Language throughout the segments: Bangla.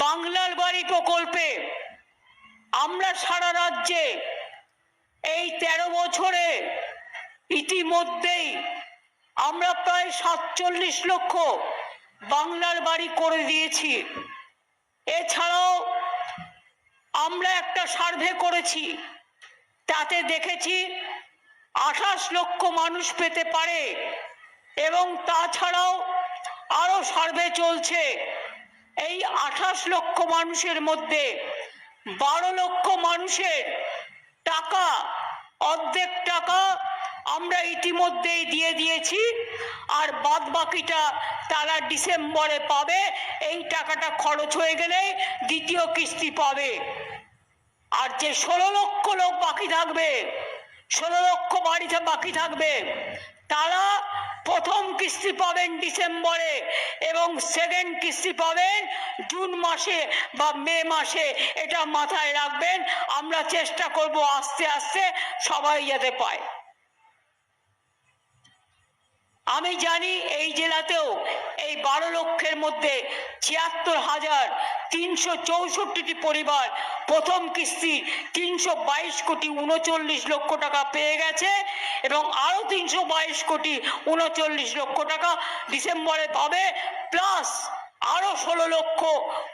বাংলার বাড়ি প্রকল্পে আমরা সারা রাজ্যে এই তেরো বছরে ইতিমধ্যেই আমরা প্রায় সাতচল্লিশ লক্ষ বাংলার বাড়ি করে দিয়েছি। এছাড়াও আমরা একটা সার্ভে করেছি, তাতে দেখেছি আঠাশ লক্ষ মানুষ পেতে পারে এবং তাছাড়াও আরও সার্ভে চলছে। এই আঠাশ লক্ষ মানুষের মধ্যে বারো লক্ষ মানুষের টাকা, অর্ধেক টাকা আমরা ইতিমধ্যেই দিয়ে দিয়েছি আর বাদ বাকিটা তারা ডিসেম্বরে পাবে। এই টাকাটা খরচ হয়ে গেলে দ্বিতীয় কিস্তি পাবে। আর যে ষোলো লক্ষ লোক বাকি থাকবে, ষোলো লক্ষ বাড়িতে বাকি থাকবে তারা প্রথম কিস্তি পাবেন ডিসেম্বরে এবং সেকেন্ড কিস্তি পাবেন জুন মাসে বা মে মাসে। এটা মাথায় রাখবেন। আমরা চেষ্টা করব আস্তে আস্তে সবাই যাতে পায়। আমি জানি এই জেলাতেও এই বারো লক্ষের মধ্যে ছিয়াত্তর হাজার তিনশো চৌষট্টিটি পরিবার প্রথম কিস্তি তিনশো বাইশ কোটি উনচল্লিশ লক্ষ টাকা পেয়ে গেছে এবং আরও তিনশো বাইশ কোটি উনচল্লিশ লক্ষ টাকা ডিসেম্বরে পাবে। প্লাস আরও ষোলো লক্ষ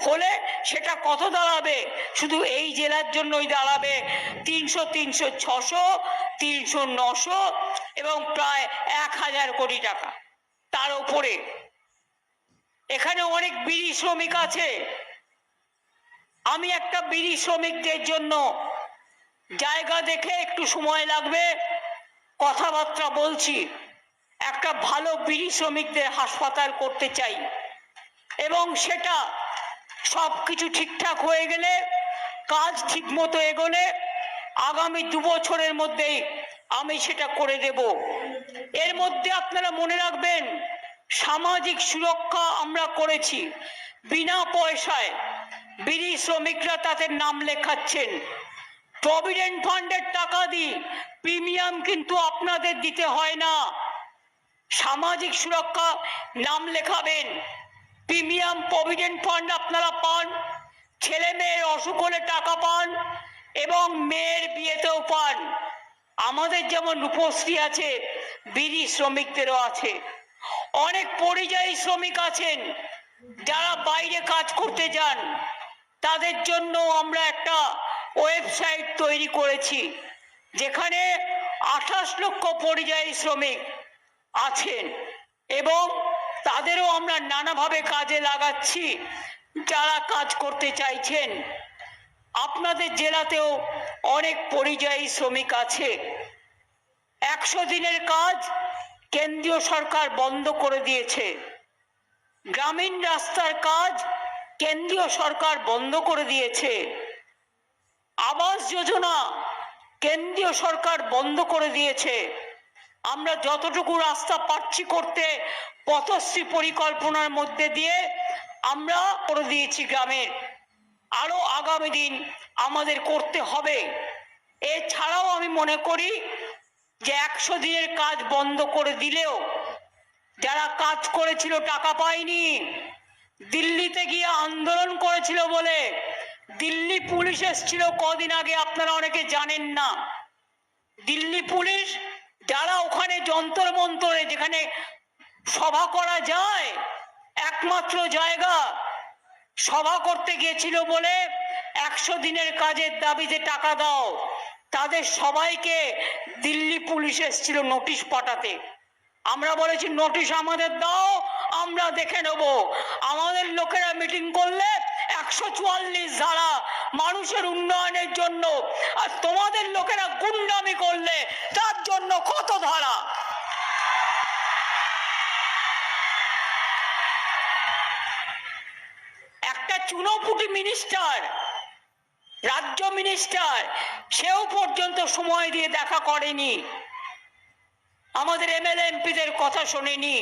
হলে সেটা কত দাঁড়াবে? শুধু এই জেলার জন্যই দাঁড়াবে। তিনশো তিনশো ছশো, তিনশো নশো এবং প্রায় এক হাজার কোটি টাকা। তার উপরে। এখানে অনেক বিড়ি শ্রমিক আছে। আমি একটা বিড়ি শ্রমিকদের জন্য জায়গা দেখে একটু সময় লাগবে, কথাবার্তা বলছি। একটা ভালো বিড়ি শ্রমিকদের হাসপাতাল করতে চাই। এবং সেটা সব কিছু ঠিকঠাক হয়ে গেলে, কাজ ঠিক মতো এগোলে, আগামী দু বছরের মধ্যেই আমি সেটা করে দেব। এর মধ্যে আপনারা মনে রাখবেন, সামাজিক সুরক্ষা আমরা করেছি, বিনা পয়সায়। বিড়ি শ্রমিকরা তাদের নাম লেখাচ্ছেন। প্রভিডেন্ট ফান্ডের টাকা দিই প্রিমিয়াম কিন্তু আপনাদের দিতে হয় না। সামাজিক সুরক্ষা নাম লেখাবেন। প্রিমিয়াম প্রভিডেন্ট ফান্ড আপনারা পান, ছেলে মেয়ের অসুখ হলে টাকা পান এবং মেয়ের বিয়েতেও পান। আমাদের যেমন রূপশ্রী আছে, বিড়ি শ্রমিকদেরও আছে। অনেক পরিযায়ী শ্রমিক আছেন, যারা বাইরে কাজ করতে যান। তাদের জন্য আমরা একটা ওয়েবসাইট তৈরি করেছি, যেখানে আঠাশ লক্ষ পরিযায়ী শ্রমিক আছেন এবং তাদেরও আমরা নানাভাবে কাজে লাগাচ্ছি, যারা কাজ করতে চাইছেন। আপনাদের জেলাতেও অনেক পরিযায়ী শ্রমিক আছে। একশো দিনের কাজ কেন্দ্রীয় সরকার বন্ধ করে দিয়েছে। গ্রামীণ রাস্তার কাজ কেন্দ্রীয় সরকার বন্ধ করে দিয়েছে। আবাস যোজনা কেন্দ্রীয় সরকার বন্ধ করে দিয়েছে। আমরা যতটুকু রাস্তা পাচ্ছি করতে, পথশ্রী পরিকল্পনার মধ্যে দিয়ে আমরা করে দিয়েছি গ্রামের আরও আগামী দিন আমাদের করতে হবে। এছাড়াও আমি মনে করি যে একশো দিনের কাজ বন্ধ করে দিলেও যারা কাজ করেছিল টাকা পায়নি দিল্লিতে গিয়ে আন্দোলন করেছিল বলে দিল্লি পুলিশ এসেছিল কদিন আগে, আপনারা অনেকে জানেন না। দিল্লি পুলিশ যারা ওখানে যন্তর মন্তরে যেখানে সভা করা যায়, একমাত্র জায়গা সভা করতে গিয়েছিল বলে একশো দিনের কাজের দাবিতে টাকা দাও, তাদের সবাইকে দিল্লি পুলিশ এসেছিল নোটিশ পাঠাতে। আমরা বলেছি, নোটিশ আমাদের দাও আমরা দেখে নেব। আমাদের লোকেরা মিটিং করলে একশো চুয়াল্লিশ ধারা মানুষের উন্নয়নের জন্য আর তোমাদের লোকেরা গুন্ডামি করলে তার জন্য কত ধারা? একটা চুনোপুটি মিনিস্টার রাজ্য মিনিস্টার সেও পর্যন্ত সময় দিয়ে দেখা করেনি। আমাদের এমএলএ এমপিদের কথা শোনেনি।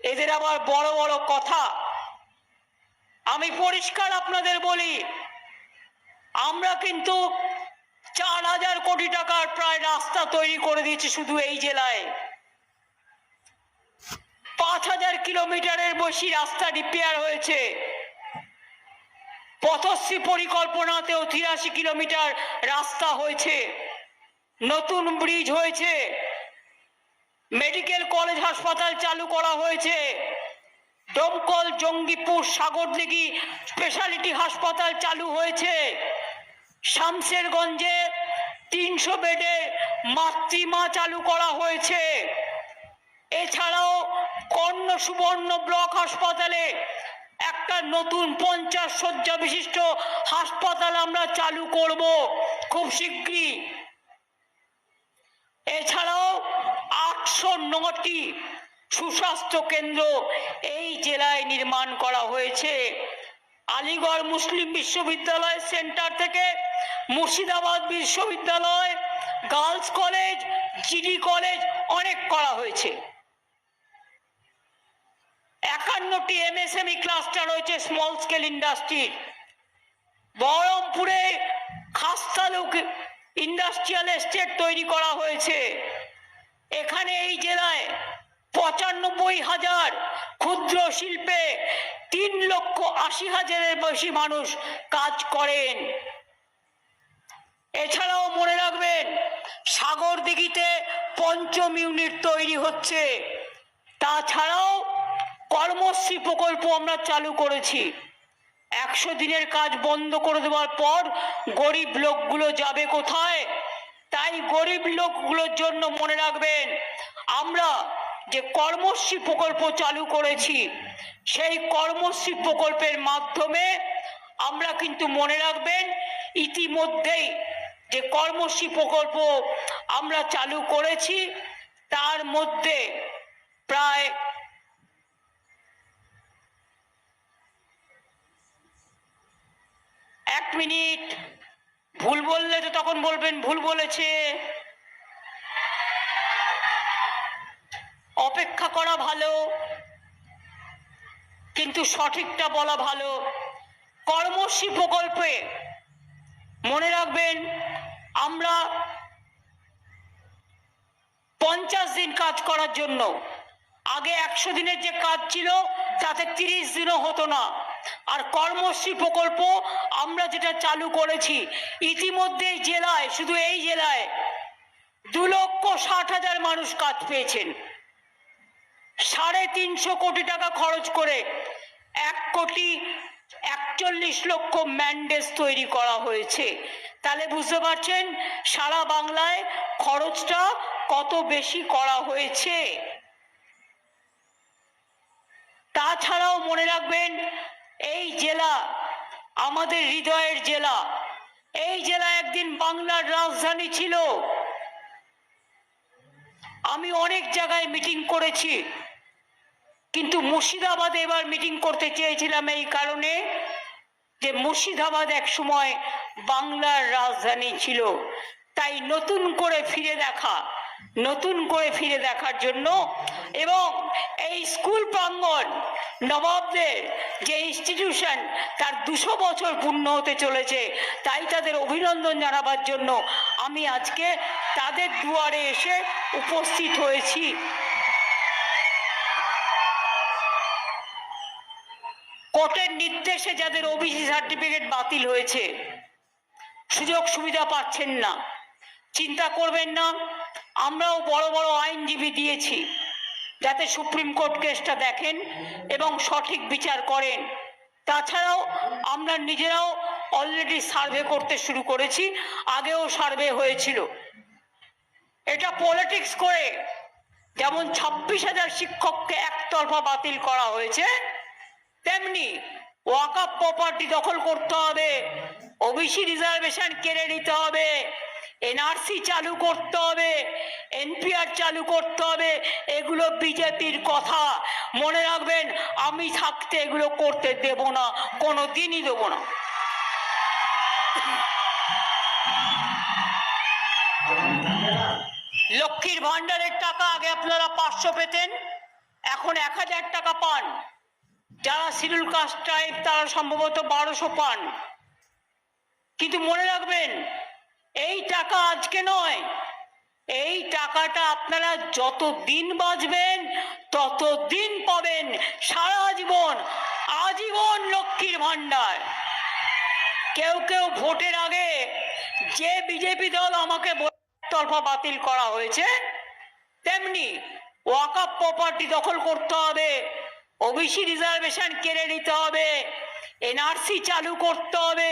এদের আবার বড় বড় কথা। আমি পরিষ্কার আপনাদের বলি, আমরা কিন্তু চার হাজার কোটি টাকার প্রায় রাস্তা তৈরি করে দিয়েছি শুধু এই জেলায়। পাঁচ হাজার কিলোমিটারের বেশি রাস্তা রিপেয়ার হয়েছে। পথশ্রী পরিকল্পনাতেও তিরাশি কিলোমিটার রাস্তা হয়েছে। নতুন ব্রিজ হয়েছে। মেডিকেল কলেজ হাসপাতাল চালু করা হয়েছে। দমকল, জঙ্গিপুর, সাগরদিঘি স্পেশালিটি হাসপাতাল চালু হয়েছে। শামশেরগঞ্জে তিনশো বেডের মাতৃমা চালু করা হয়েছে। এছাড়াও কর্ণ সুবর্ণ ব্লক হাসপাতালে একটা নতুন পঞ্চাশ শয্যা বিশিষ্ট হাসপাতাল আমরা চালু করব খুব শীঘ্রই। এছাড়াও আটশো নটি সুস্বাস্থ্য কেন্দ্র এই জেলায় নির্মাণ করা হয়েছে। আলিগড় মুসলিম বিশ্ববিদ্যালয় সেন্টার থেকে মুর্শিদাবাদ বিশ্ববিদ্যালয়, গার্লস কলেজ, জিডি কলেজ অনেক করা হয়েছে। একান্নটি এমএসএমই ক্লাস্টার রয়েছে স্মল স্কেল ইন্ডাস্ট্রির বহরমপুরে খাস্তালুক ইন্ডাস্ট্রিয়াল এস্টেট তৈরি করা হয়েছে। এখানে এই জেলায় পঁচানব্বই হাজার ক্ষুদ্র শিল্পে তিন লক্ষ আশি হাজারের বেশি মানুষ কাজ করেন। এছাড়াও মনে রাখবেন সাগর দিঘিতে পঞ্চম ইউনিট তৈরি হচ্ছে। তাছাড়াও কর্মশ্রী প্রকল্প আমরা চালু করেছি। একশো দিনের কাজ বন্ধ করে দেওয়ার পর গরিব লোকগুলো যাবে কোথায়? তাই গরিব লোকগুলোর জন্য মনে রাখবেন, আমরা যে কর্মশ্রী প্রকল্প চালু করেছি, সেই কর্মশ্রী প্রকল্পের মাধ্যমে আমরা কিন্তু মনে রাখবেন, ইতিমধ্যেই যে কর্মশ্রী প্রকল্প আমরা চালু করেছি, তার মধ্যে প্রায় এক মিনিট ভুল বললে তো তখন বলবেন, ভুল বলেছে। অপেক্ষা করা ভালো, কিন্তু সঠিকটা বলা ভালো। কর্মশ্রী প্রকল্পে মনে রাখবেন, আমরা পঞ্চাশ দিন কাজ করার জন্য, আগে একশো দিনের যে কাজ ছিল, তাতে তিরিশ দিনও হতো না। আর কর্মশ্রী প্রকল্প আমরা যেটা চালু করেছি, ইতিমধ্যে জেলায়, শুধু এই জেলায় দু লক্ষ ষাট হাজার মানুষ কাজ পেয়েছেন। সাড়ে তিনশো কোটি টাকা খরচ করে এক কোটি একচল্লিশ লক্ষ ম্যান্ডেজ তৈরি করা হয়েছে। তাহলে বুঝতে পারছেন সারা বাংলায় খরচটা কত বেশি করা হয়েছে। তাছাড়াও মনে রাখবেন এই জেলা আমাদের হৃদয়ের জেলা। এই জেলা একদিন বাংলার রাজধানী ছিল। আমি অনেক জায়গায় মিটিং করেছি, কিন্তু মুর্শিদাবাদে এবার মিটিং করতে চেয়েছিলাম এই কারণে যে মুর্শিদাবাদ এক সময় বাংলার রাজধানী ছিল। তাই নতুন করে ফিরে দেখা নতুন করে ফিরে দেখার জন্য। এবং এই স্কুল প্রাঙ্গণ নবাবদের যে ইনস্টিটিউশন তার দুশো বছর পূর্ণ হতে চলেছে, তাই তাদের অভিনন্দন জানাবার জন্য আমি আজকে তাদের দুয়ারে এসে উপস্থিত হয়েছি। কোর্টের নির্দেশে যাদের ওবিসি সার্টিফিকেট বাতিল হয়েছে, সুযোগ সুবিধা পাচ্ছেন না। চিন্তা করবেন না আমরাও বড় বড় আইনজীবী দিয়েছি যাতে সুপ্রিম কোর্ট কেসটা দেখেন এবং সঠিক বিচার করেন। তাছাড়াও আমরা নিজেরাও অলরেডি সার্ভে করতে শুরু করেছি, আগেও সার্ভে হয়েছিল। এটা পলিটিক্স করে যেমন ছাব্বিশ হাজার শিক্ষককে একতরফা বাতিল করা হয়েছে, তেমনি ওয়াকাপ প্রপার্টি দখল করতে হবে, ওবিসি রিজার্ভেশন কেড়ে নিতে হবে এনআরসি চালু করতে হবে এনপিআর চালু করতে হবে, এগুলো বিজেপির কথা। মনে রাখবেন, আমি থাকতে এগুলো করতে দেব না কোনো দিনই দেবো না। লক্ষ্মীর ভান্ডারের টাকা আগে আপনারা পাঁচশো পেতেন, এখন এক হাজার টাকা পান। যারা শিডিউল কাস্ট টাইপ তারা সম্ভবত বারোশো পান। কিন্তু মনে রাখবেন এই টাকা আজকে নয়। এই টাকাটা আপনারা যত দিন বাঁচবেন তত দিন পাবেন সারা জীবন, আজীবন লক্ষ্মীর ভান্ডার কেউ কেউ ভোটের আগে যে বিজেপি দল আমাকে তরফা বাতিল করা হয়েছে, তেমনি ওয়াকাপ প্রপার্টি দখল করতে হবে, ওবিসি রিজার্ভেশন কেড়ে নিতে হবে এনআরসি চালু করতে হবে,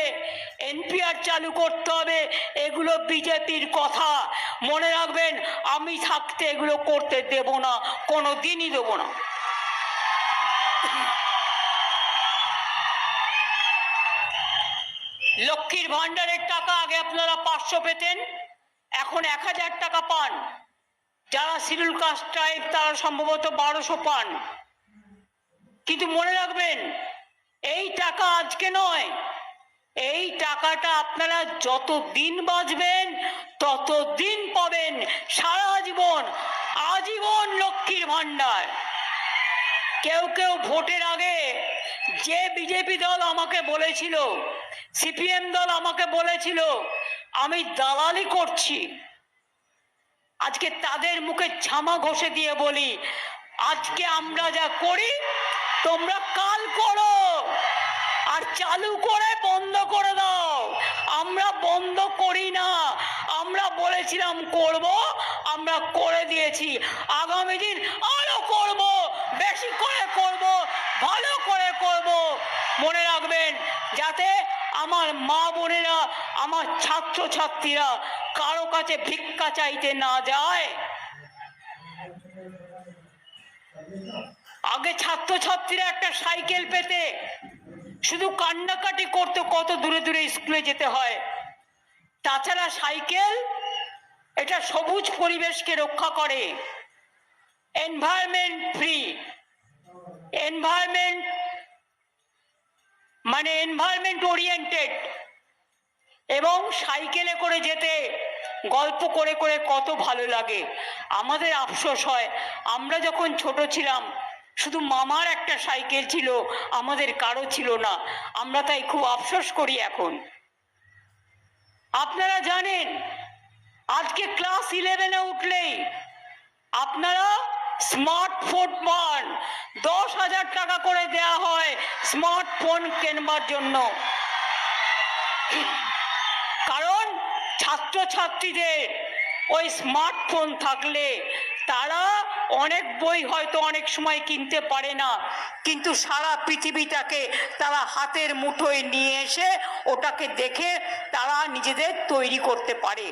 এনপিআর চালু করতে হবে, এগুলো বিজেপির কথা। মনে রাখবেন, আমি থাকতে এগুলো করতে দেব না কোনো দিনই দেবো না। লক্ষ্মীর ভান্ডারের টাকা আগে আপনারা পাঁচশো পেতেন, এখন এক হাজার টাকা পান। যারা শিডিউল কাস্ট ট্রাইব, তারা সম্ভবত বারোশো পান। কিন্তু মনে রাখবেন এই টাকা আজকে নয়। এই টাকাটা আপনারা যত দিন বাঁচবেন তত দিন পাবেন সারা জীবন, আজীবন লক্ষ্মীর ভান্ডার কেউ কেউ ভোটের আগে যে বিজেপি দল আমাকে বলেছিল, সিপিএম দল আমাকে বলেছিল, আমি দালালি করছি। আজকে তাদের মুখে ছামা ঘষে দিয়ে বলি, আজকে আমরা যা করি, তোমরা কাল করো। চালু করে বন্ধ করে দাও। আমরা বন্ধ করি না। আমরা বলেছিলাম করব, আমরা করে দিয়েছি। আগামী দিন আরও করব, বেশি করে করব, ভালো করে করব। মনে রাখবেন, যাতে আমার মা বোনেরা, আমার ছাত্র ছাত্রীরা কারও কাছে ভিক্ষা চাইতে না যায়। আগে ছাত্রছাত্রীরা একটা সাইকেল পেতে শুধু কান্নাকাটি করতে কত দূরে দূরে স্কুলে যেতে হয়। তাছাড়া সাইকেল, এটা সবুজ পরিবেশকে রক্ষা করে। এনভায়রনমেন্ট ফ্রি এনভায়রনমেন্ট মানে এনভায়রনমেন্ট ওরিয়েন্টেড এবং সাইকেলে করে যেতে, গল্প করে করে কত ভালো লাগে। আমাদের আফসোস হয়, আমরা যখন ছোট ছিলাম শুধু মামার একটা সাইকেল ছিল, আমাদের কারও ছিল না। আমরা তাই খুব আফসোস করি এখন। আপনারা জানেন, আজকে ক্লাস ইলেভেনে উঠলেই আপনারা স্মার্টফোন পান। দশ হাজার টাকা করে দেয়া হয় স্মার্টফোন কেনবার জন্য। কারণ ছাত্রছাত্রীদের ওই স্মার্টফোন থাকলে তারা অনেক বই হয়তো অনেক সময় কিনতে পারে না, কিন্তু সারা পৃথিবীটাকে তারা হাতের মুঠোয় নিয়ে এসে ওটাকে দেখে তারা নিজেদের তৈরি করতে পারে।